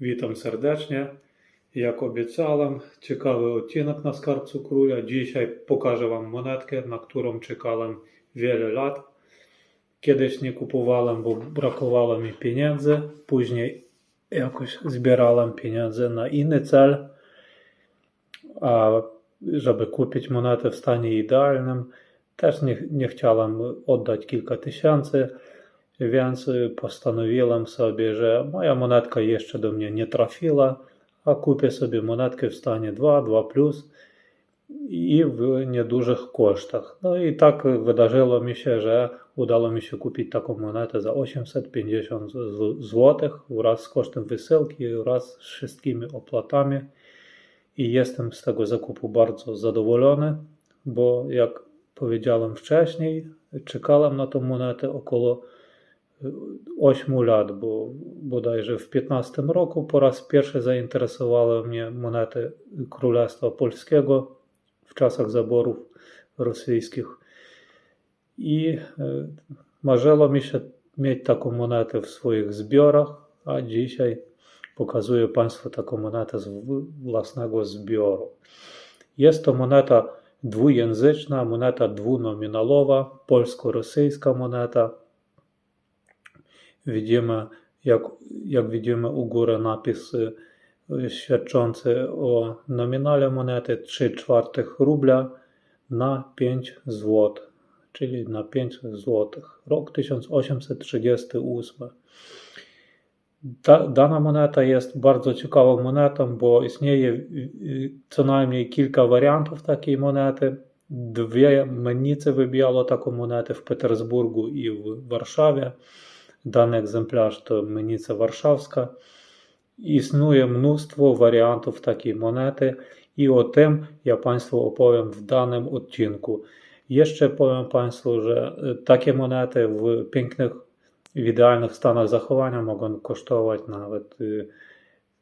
Witam serdecznie. Jak obiecałem, ciekawy odcinek na skarbcu króla. Dzisiaj pokażę Wam monetkę, na którą czekałem wiele lat. Kiedyś nie kupowałem, bo brakowało mi pieniędzy. Później jakoś zbierałem pieniądze na inny cel. A żeby kupić monetę w stanie idealnym, też nie, nie chciałem oddać kilka tysięcy. Więc y, postanowiłem sobie, że moja monetka jeszcze do mnie nie trafiła, a kupię sobie monetkę w stanie 2, 2 plus i w niedużych kosztach. No i tak wydarzyło mi się, że udało mi się kupić taką monetę za 850 zł wraz z kosztem wysyłki, wraz z wszystkimi opłatami. I jestem z tego zakupu bardzo zadowolony, bo jak powiedziałem wcześniej, czekałem na tą monetę około 8 lat, bo bodajże w 15 roku po raz pierwszy zainteresowały mnie monety Królestwa Polskiego w czasach zaborów rosyjskich. I e, marzyło mi się mieć taką monetę w swoich zbiorach, a dzisiaj pokazuję Państwu taką monetę z własnego zbioru. Jest to moneta dwujęzyczna, moneta dwunominalowa, polsko-rosyjska moneta. Widzimy, jak, jak widzimy u góry napis y, świadczący o nominale monety 3 czwartych rubla na 5 zł, czyli na 5 zł. Rok 1838. Ta, dana moneta jest bardzo ciekawą monetą, bo istnieje y, co najmniej kilka wariantów takiej monety. Dwie mennice wybijało taką monetę w Petersburgu i w Warszawie. даний екземпляр, то мені це Варшавська. Існує множство варіантів такої монети, і о тим я Państwu оповім в даному odcinku. Jeszcze powiem Państwu, że takie monety w pięknych, w idealnych stanach zachowania mogą kosztować nawet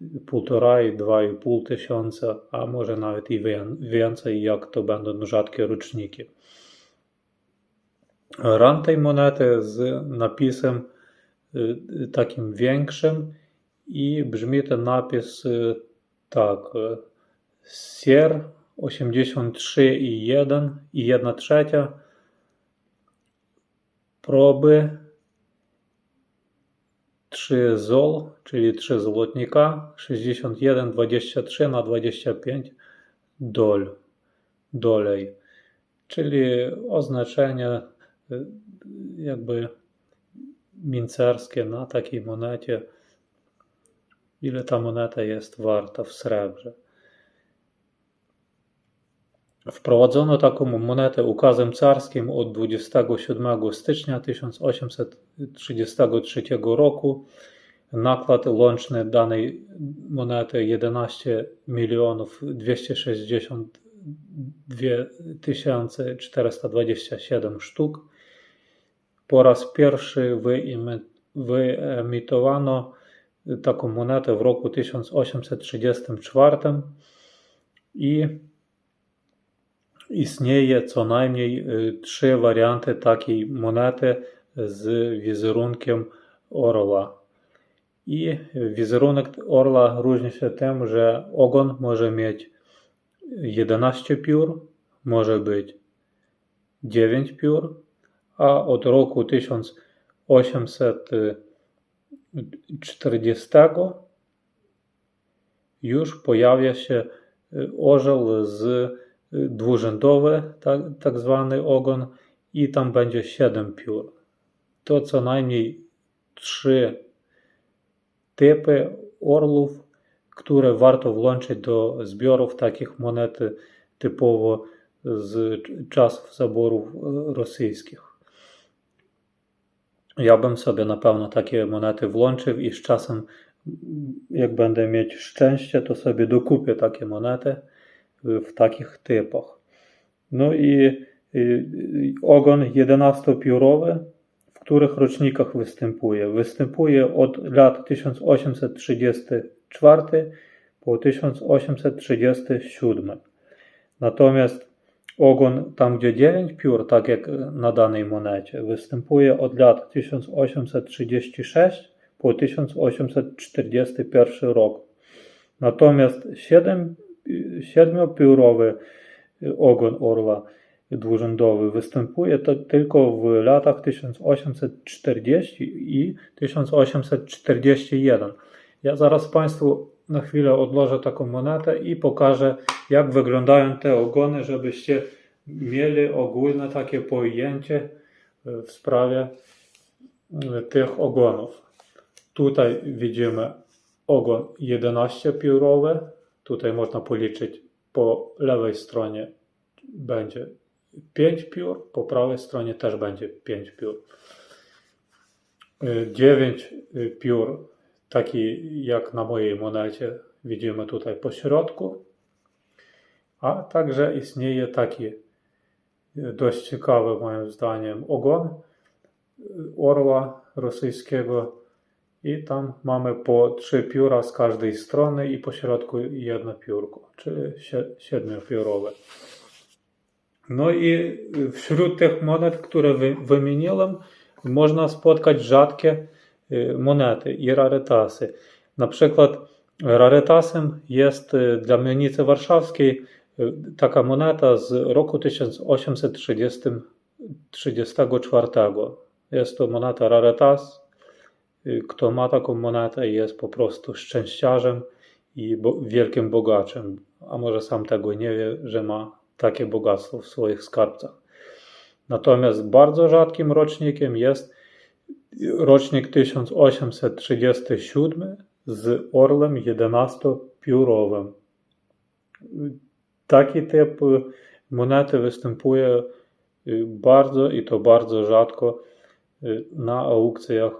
1,5-2,5 tysiąca, a może nawet i więcej, jak to będą rzadkie roczniki. Ran tej monety z napisem takim większym i brzmi ten napis y, tak SIER 83 i 1 i 1 trzecia. Proby 3 zol, czyli 3 złotnika 61 23 na 25 dol dolej, czyli oznaczenie y, jakby mincerskie na takiej monecie, ile ta moneta jest warta w srebrze. Wprowadzono taką monetę ukazem carskim od 27 stycznia 1833 roku. Nakład łączny danej monety 11 milionów 262 427 sztuk. Po raz pierwszy wyemitowano taką monetę w roku 1834 i istnieje co najmniej y, trzy warianty takiej monety z wizerunkiem orła. I wizerunek orla różni się tym, że ogon może mieć 11 piór, może być 9 piór, a od roku 1840 już pojawia się orzeł z dwurzędowy, tak, tak zwany ogon, i tam będzie 7 piór. To co najmniej trzy typy orlów, które warto włączyć do zbiorów takich monet typowo z czasów zaborów rosyjskich. Ja bym sobie na pewno takie monety włączył i z czasem, jak będę mieć szczęście, to sobie dokupię takie monety w takich typach. No i, i ogon 11-piórowy, w których rocznikach występuje? Występuje od lat 1834 po 1837. Natomiast Ogon tam, gdzie 9 piór, tak jak na danej monecie, występuje od lat 1836 po 1841 rok. Natomiast siedem, siedmiopiórowy ogon orla dwurzędowy występuje tylko w latach 1840 i 1841. Ja zaraz Państwu na chwilę odłożę taką monetę i pokażę, jak wyglądają te ogony, żebyście mieli ogólne takie pojęcie w sprawie tych ogonów. Tutaj widzimy ogon 11-piórowy. Tutaj można policzyć po lewej stronie będzie 5 piór, po prawej stronie też będzie 5 piór. 9 piór, taki jak na mojej monecie widzimy tutaj po środku. A także istnieje taki dość ciekawy moim zdaniem ogon orła rosyjskiego i tam mamy po trzy pióra z każdej strony i po środku jedno piórko, czyli siedmiopiórowe. No i wśród tych monet, które wymieniłem, można spotkać rzadkie monety i rarytasy. Na przykład rarytasem jest dla Mienicy Warszawskiej taka moneta z roku 1834. Jest to moneta rarytas. Kto ma taką monetę jest po prostu szczęściarzem i wielkim bogaczem, a może sam tego nie wie, że ma takie bogactwo w swoich skarbcach. Natomiast bardzo rzadkim rocznikiem jest rocznik 1837 z orlem 11-piórowym. Taki typ monety występuje bardzo i to bardzo rzadko na aukcjach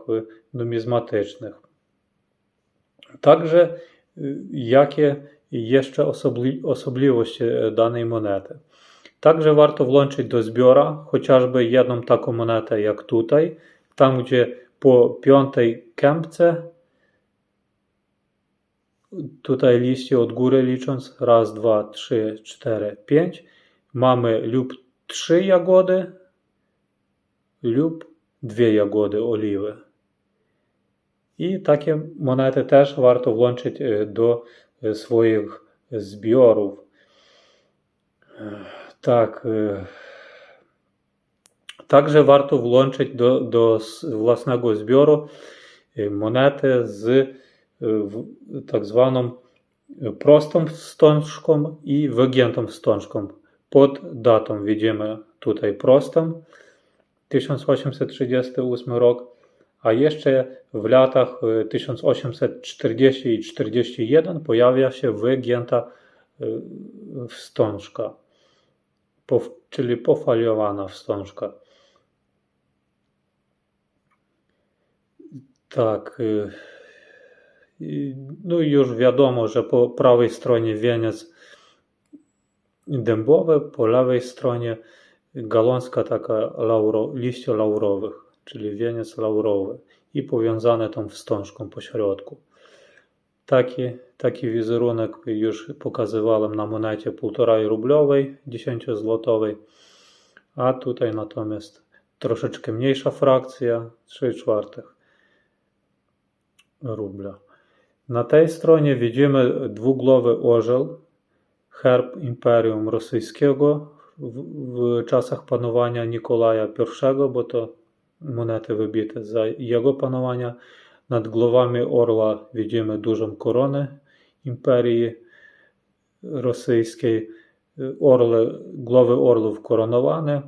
numizmatycznych. Także jakie jeszcze osobli, osobliwości danej monety. Także warto włączyć do zbiora chociażby jedną taką monetę jak tutaj, tam gdzie po piątej kępce, tutaj liście od góry licząc, raz, dwa, trzy, cztery, pięć, mamy lub trzy jagody lub dwie jagody oliwy. I takie monety też warto włączyć do swoich zbiorów. Tak. Także warto włączyć do, własnego zbioru monetę z tak zwaną prostą wstążką i wygiętą wstążką. Pod datą widzimy tutaj prostą 1838 rok, a jeszcze w latach 1840 i 41 pojawia się wygięta wstążka, czyli pofaliowana wstążka. Tak. No i już wiadomo, że po prawej stronie wieniec dębowy, po lewej stronie gałązka taka lauro, liści laurowych, czyli wieniec laurowy i powiązane tą wstążką po środku. Taki, taki wizerunek już pokazywałem na monecie 1,5 rublowej, 10 złotowej, a tutaj natomiast troszeczkę mniejsza frakcja, 3 czwartych tej stronie widzimy dwugłowy orzeł, herb Imperium Rosyjskiego w, w czasach panowania Nikolaja I, wybite za jego panowania. Nad głowami orła widzimy dużą koronę Imperii Rosyjskiej. Orle, głowy orlów koronowane.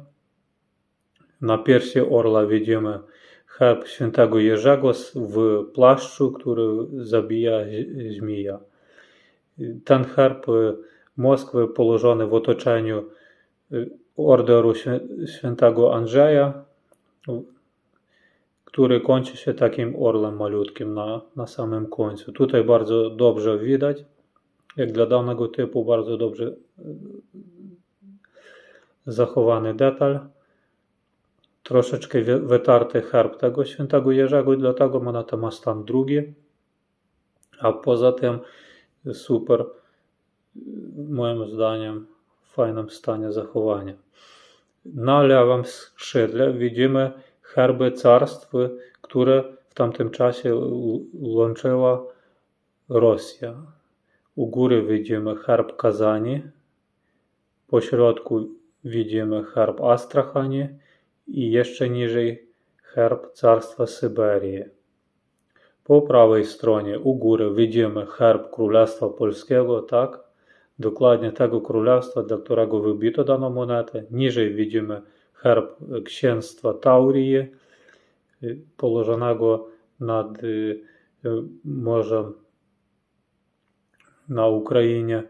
Na piersi orla widzimy herb świętego Jerzego w płaszczu, który zabija żmija. Ten herb Moskwy położony w otoczeniu orderu świętego Andrzeja, który kończy się takim orlem malutkim na, na samym końcu. Tutaj bardzo dobrze widać, jak dla danego typu bardzo dobrze zachowany detal troszeczkę wytarty herb tego świętego Jerzego i dlatego moneta ma stan drugi. A poza tym super, moim zdaniem, w fajnym stanie zachowania. Na lewym skrzydle widzimy herby carstw, które w tamtym czasie łączyła Rosja. U góry widzimy herb Kazani, po środku widzimy herb Astrachani i jeszcze niżej herb Carstwa Syberii. Po prawej stronie u góry widzimy herb Królestwa Polskiego, tak? Dokładnie tego królestwa, dla którego wybito daną monetę. Niżej widzimy herb księstwa Taurii, y, położonego nad y, y, morzem na Ukrainie.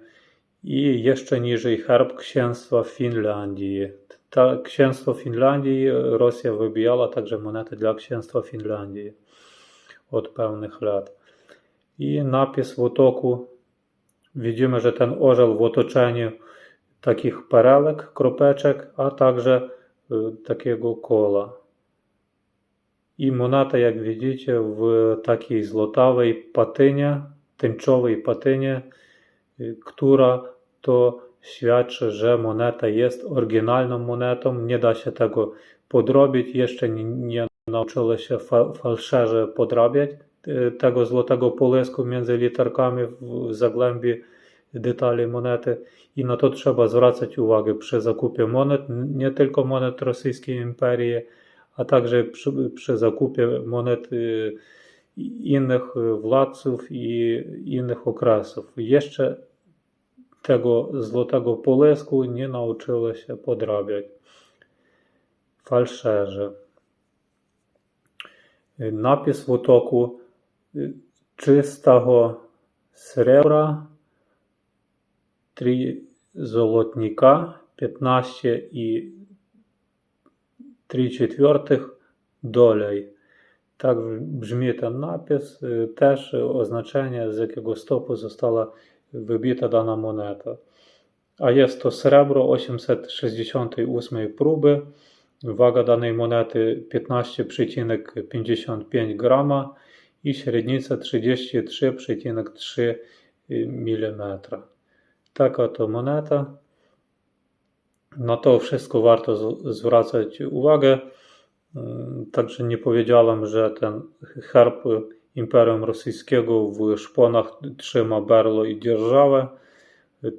I jeszcze niżej herb księstwa Finlandii. Ta księstwo Finlandii Rosja wybijała także monety dla księstwa Finlandii od pewnych lat. I napis w otoku. Widzimy, że ten orzeł w otoczeniu takich perelek, kropeczek, a także y, takiego kola. I moneta, jak widzicie, w takiej złotawej patynie, tęczowej patynie, y, która to świadczy, że moneta jest oryginalną monetą. Nie da się tego podrobić. Jeszcze nie, nie nauczyli się fa- falszerze podrabiać y, tego złotego polesku między literkami w zagłębi detali monety. I na to trzeba zwracać uwagę przy zakupie monet, nie tylko monet Rosyjskiej Imperii, a także przy, przy zakupie monet y, innych władców i innych okresów. Jeszcze polesku nie nauczyły się podrabiać falszerze. Y, Napis w otoku y, czystego srebra, 3 złotnika, 15 i 3 czwartych dolej. Tak brzmi ten napis, y, też oznaczenie z jakiego stopu została wybita dana moneta. A jest to srebro 868 próby. Waga danej monety 15,55 grama i średnica 33,3 mm. Taka to moneta. Na to wszystko warto zwracać uwagę. Także nie powiedziałem, że ten herb Imperium Rosyjskiego w szponach trzyma berło i dzierżawę.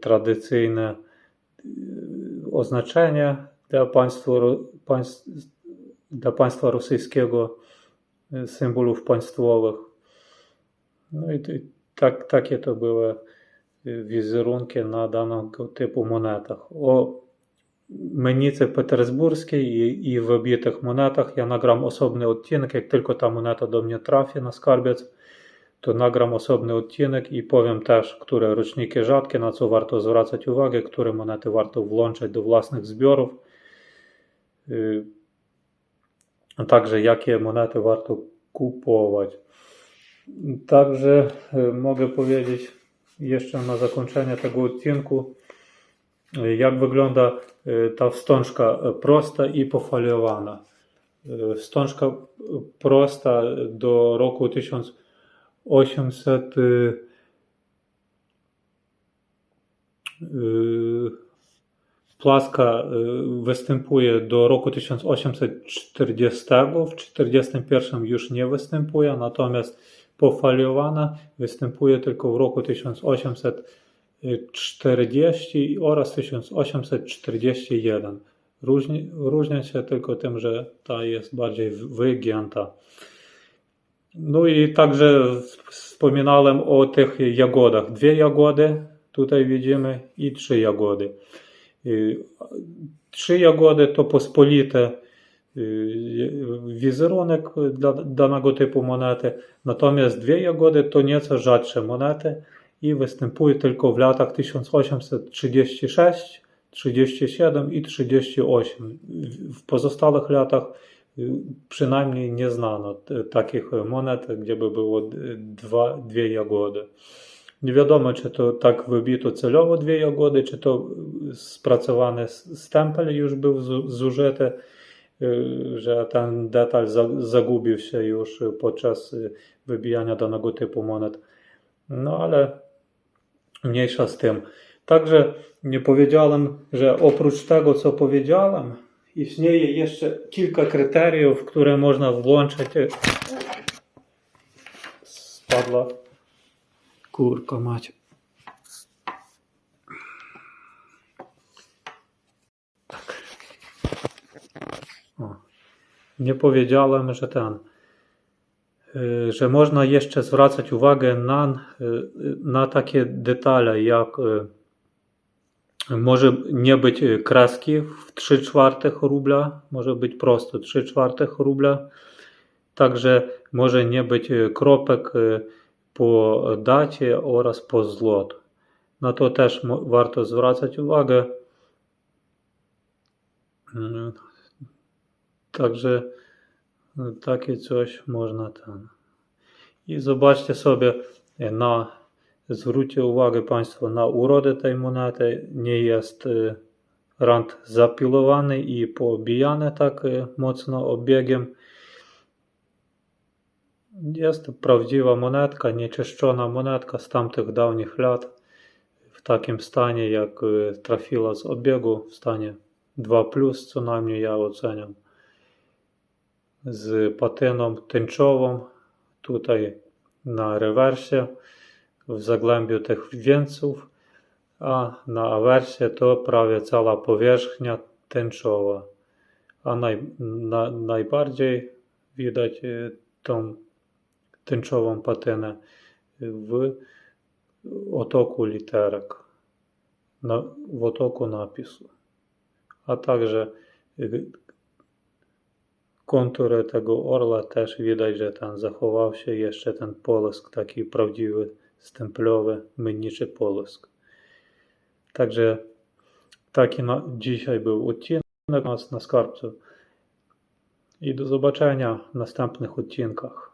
Tradycyjne y, oznaczenie dla państwa, państw, dla państwa rosyjskiego y, symbolów państwowych. No i tak, takie to były y, wizerunki na danego typu monetach. O menicy petersburskiej i, i wybitych monetach ja nagram osobny odcinek. Jak tylko ta moneta do mnie trafi na skarbiec, to nagram osobny odcinek i powiem też, które roczniki rzadkie, na co warto zwracać uwagę, które monety warto włączać do własnych zbiorów, y, a także jakie monety warto kupować. Także y, mogę powiedzieć jeszcze na zakończenie tego odcinku, y, jak wygląda y, ta wstążka y, prosta i pofaliowana. Y, Wstążka prosta do roku 1800 y, y, Plaska występuje do roku 1840, w 1941 już nie występuje, natomiast pofaliowana występuje tylko w roku 1840 oraz 1841. Różni, różnia się tylko tym, że ta jest bardziej wygięta. No i także wspominałem o tych jagodach. Dwie jagody tutaj widzimy i trzy jagody. Y, Trzy jagody to pospolite y, wizerunek dla danego typu monety, natomiast dwie jagody to nieco rzadsze monety i występuje tylko w latach 1836, 37 i 38. W pozostałych latach y, przynajmniej nie znano takich monet, gdzie by było dwa, dwie jagody. Nie wiadomo, czy to tak wybito celowo dwie jagody, czy to spracowany stempel już był zu- zużyty, y, że ten detal za- zagubił się już podczas y, wybijania danego typu monet. No ale mniejsza z tym. Także nie powiedziałem, że oprócz tego, co powiedziałem, istnieje jeszcze kilka kryteriów, które można włączyć Padła. Kurka mać. O. Nie powiedziałem, że ten, że można jeszcze zwracać uwagę na, y, na takie detale, jak y, może nie być y, kreski w 3 czwartych rubla, może być prosto 3 czwartych rubla. Także może nie być y, kropek y, po dacie oraz po zlot. Na to też warto zwracać uwagę. Mm, Także y, takie coś można ten. I zobaczcie sobie na, zwróćcie uwagę Państwo na urodę tej monety. Nie jest y, rand zapilowany i poobijany tak y, mocno obiegiem. Jest to prawdziwa monetka, nieczyszczona monetka z tamtych dawnych lat. W takim stanie, jak y, trafiła z obiegu, w stanie 2, co najmniej ja oceniam. Z patyną tęczową tutaj na rewersie, w zagłębiu tych wieńców, a na awersie to prawie cała powierzchnia tęczowa. A naj, na, najbardziej widać y, tą tęczową patynę w otoku literek, w otoku napisu, a także kontury tego orla też widać, że tam zachował się jeszcze ten połysk, taki prawdziwy, stemplowy, męniczy połysk. Także taki na, dzisiaj był odcinek nas na skarbcu i do zobaczenia w następnych odcinkach.